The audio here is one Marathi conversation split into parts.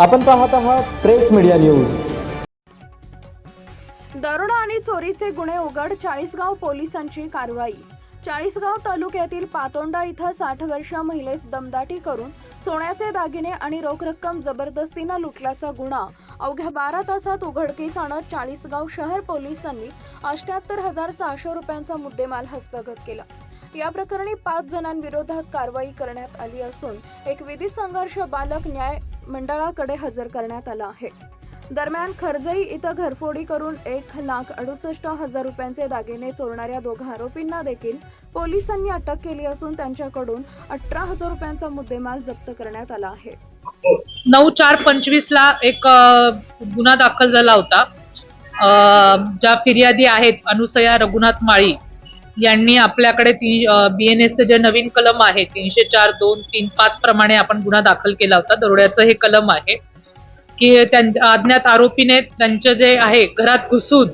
आपण पाहत आहात प्रेस मीडिया न्यूज. दरोडा आणि चोरीचे गुन्हे उघड चाळीसगाव पोलिसांची कारवाई. चाळीसगाव तालुक्यातील पातोंडा इथं साठ वर्ष महिलेस दमदाटी करून सोन्याचे दागिने आणि रोख रक्कम जबरदस्तीनं लुटल्याचा गुन्हा. अवघ्या बारा तासात उघडकीस आणत चाळीसगाव शहर पोलिसांनी अष्ट्याहत्तर हजार सहाशे रुपयांचा मुद्देमाल हस्तगत केला. या प्रकरणी पाच जणांविरोधात कारवाई करण्यात आली असून एक विधी संघर्ष बालक न्याय मंडळाकडे हजर करण्यात आला आहे. दरम्यान खरजई इथं घरफोडी करून एक लाख अडुसष्ट हजार रुपयांचे दागिने चोरणाऱ्या दोघा आरोपींना देखील पोलिसांनी अटक केली असून त्यांच्याकडून अठरा हजार रुपयांचा मुद्देमाल जप्त करण्यात आला आहे. नऊ चार पंचवीस ला एक गुन्हा दाखल झाला होता. ज्या फिर्यादी आहेत अनुसया रघुनाथ माळी यांनी आपल्याकडे तीन बी एन एसचे जे नवीन कलम आहे तीनशे चार दोन तीन पाच प्रमाणे आपण गुन्हा दाखल केला होता. दरोड्याचं हे कलम आहे. की त्यांच्या अज्ञात आरोपीने त्यांचं जे आहे घरात घुसून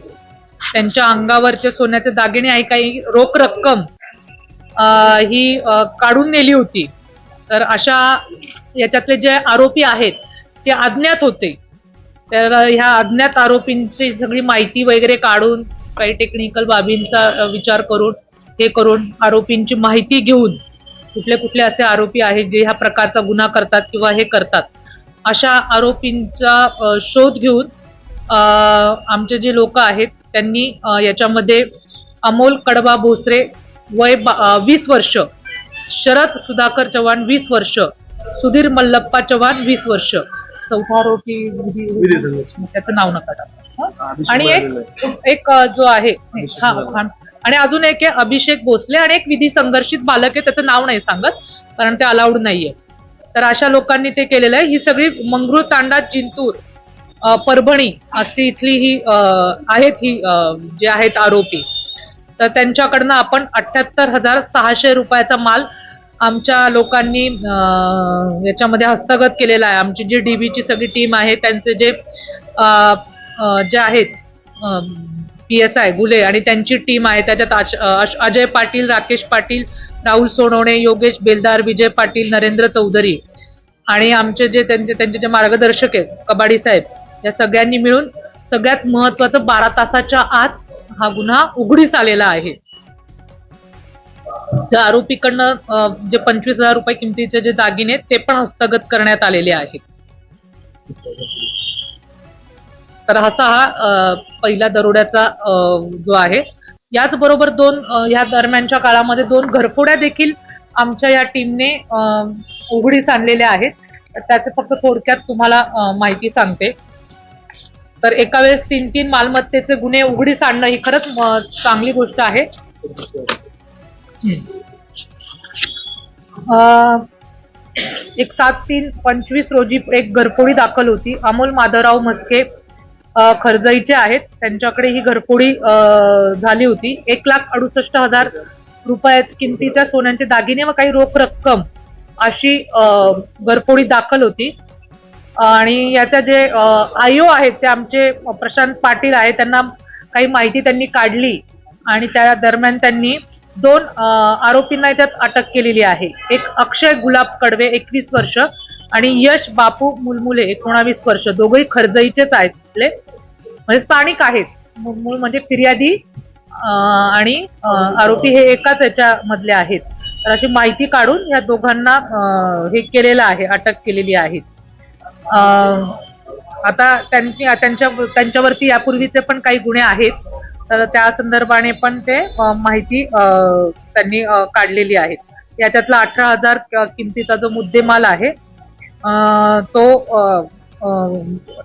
त्यांच्या अंगावरचे सोन्याचे दागिने आहे काही रोख रक्कम ही काढून नेली होती. तर अशा याच्यातले जे आरोपी आहेत ते अज्ञात होते. तर ह्या अज्ञात आरोपींची सगळी माहिती वगैरे काढून काही टेक्निकल बाबींचा विचार करून हे करून आरोपींची माहिती घेऊन कुठले कुठले असे आरोपी आहेत जे ह्या प्रकारचा गुन्हा करतात किंवा हे करतात अशा आरोपींचा शोध घेऊन आमचे जे लोक आहेत त्यांनी याच्यामध्ये अमोल कडबा भोसरे वय वीस वर्ष शरद सुधाकर चव्हाण वीस वर्ष सुधीर मल्लप्पा चव्हाण वीस वर्ष चौथा आरोपी. त्याचं नाव नका टाकू. आणि एक एक जो आहे हा. हा. आणि अजून एक आहे अभिषेक भोसले आणि एक विधी संघर्षित बालक आहे त्याचं नाव नाही सांगत कारण ते अलाउड नाहीये. तर अशा लोकांनी ते केलेलं आहे. ही सगळी मंगरूळ तांडा जिंतूर अ, परभणी अशी इथली ही अ, आहेत ही अ, जे आहेत आरोपी. तर त्यांच्याकडनं आपण अठ्याहत्तर हजार सहाशे रुपयाचा माल आमच्या लोकांनी अं, याच्यामध्ये हस्तगत केलेला आहे. आमची जी डीबीची सगळी टीम आहे त्यांचे जे अं, जे आहेत पी एस आय गुले आणि त्यांची टीम आहे. त्याच्यात अजय पाटील राकेश पाटील राहुल सोनवणे योगेश बेलदार विजय पाटील नरेंद्र चौधरी आणि आमचे जे त्यांचे त्यांचे जे मार्गदर्शक आहेत कबाडी साहेब या सगळ्यांनी मिळून सगळ्यात महत्वाचं बारा तासाच्या आत हा गुन्हा उघडीस आलेला आहे. त्या आरोपीकडनं जे पंचवीस हजार रुपये किमतीचे जे दागिने ते पण हस्तगत करण्यात आलेले आहेत. तर असा हा पहिला दरोड्याचा जो आहे. याचबरोबर दोन या दरम्यानच्या काळामध्ये दोन घरफोड्या देखील आमच्या या टीमने उघडीस आणलेल्या आहेत. तर त्याचे फक्त थोडक्यात तुम्हाला माहिती सांगते. तर एका वेळेस तीन तीन मालमत्तेचे गुन्हे उघडीस आणणं ही खरंच चांगली गोष्ट आहे. एक सात तीन पंचवीस रोजी एक घरफोडी दाखल होती. अमोल माधवराव म्हस्के खरजईचे आहेत. त्यांच्याकडे ही घरफोडी झाली होती. एक लाख अडुसष्ट हजार रुपयाच्या किमतीच्या सोन्यांचे दागिने व काही रोख रक्कम अशी घरफोडी दाखल होती. आणि याच्या जे आयओ आहेत ते आमचे प्रशांत पाटील आहेत त्यांना काही माहिती त्यांनी काढली आणि त्या दरम्यान त्यांनी दोन आरोपींना याच्यात अटक केलेली आहे. एक अक्षय गुलाब कडवे एकवीस वर्ष आणि यश बापू मुलमुले एकोणावीस वर्ष. दोघंही खरजईचेच आहेत तिथले म्हणजे स्थानिक आहेत. मू- मूळ म्हणजे फिर्यादी आणि आरोपी हे एकाच याच्यामधले आहेत. तर अशी माहिती काढून या दोघांना हे केलेलं आहे अटक केलेली आहे. आता त्यांची त्यांच्या त्यांच्यावरती यापूर्वीचे पण काही गुन्हे आहेत. तर त्या संदर्भाने पण ते माहिती त्यांनी काढलेली आहे याच्यातला अठरा हजार किमतीचा जो मुद्देमाल आहे तो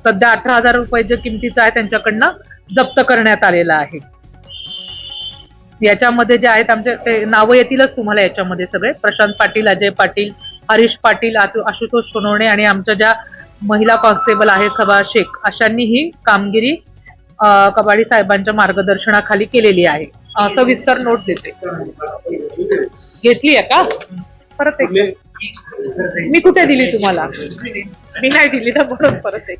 सध्या अठरा हजार रुपये जे किमतीचा आहे त्यांच्याकडनं जप्त करण्यात आलेला आहे. याच्यामध्ये जे आहेत आमचे ते नावं येतीलच तुम्हाला याच्यामध्ये सगळे. प्रशांत पाटील अजय पाटील हरीश पाटील आशुतोष सोनवणे आणि आमच्या ज्या महिला कॉन्स्टेबल आहेत खबा शेख अशांनी ही कामगिरी कबाडी साहेबांच्या मार्गदर्शनाखाली केलेली आहे. असं सविस्तर नोट देते. घेतली आहे का? परत एक. मी कुठे दिली तुम्हाला? मी नाही दिली तर परत परत एक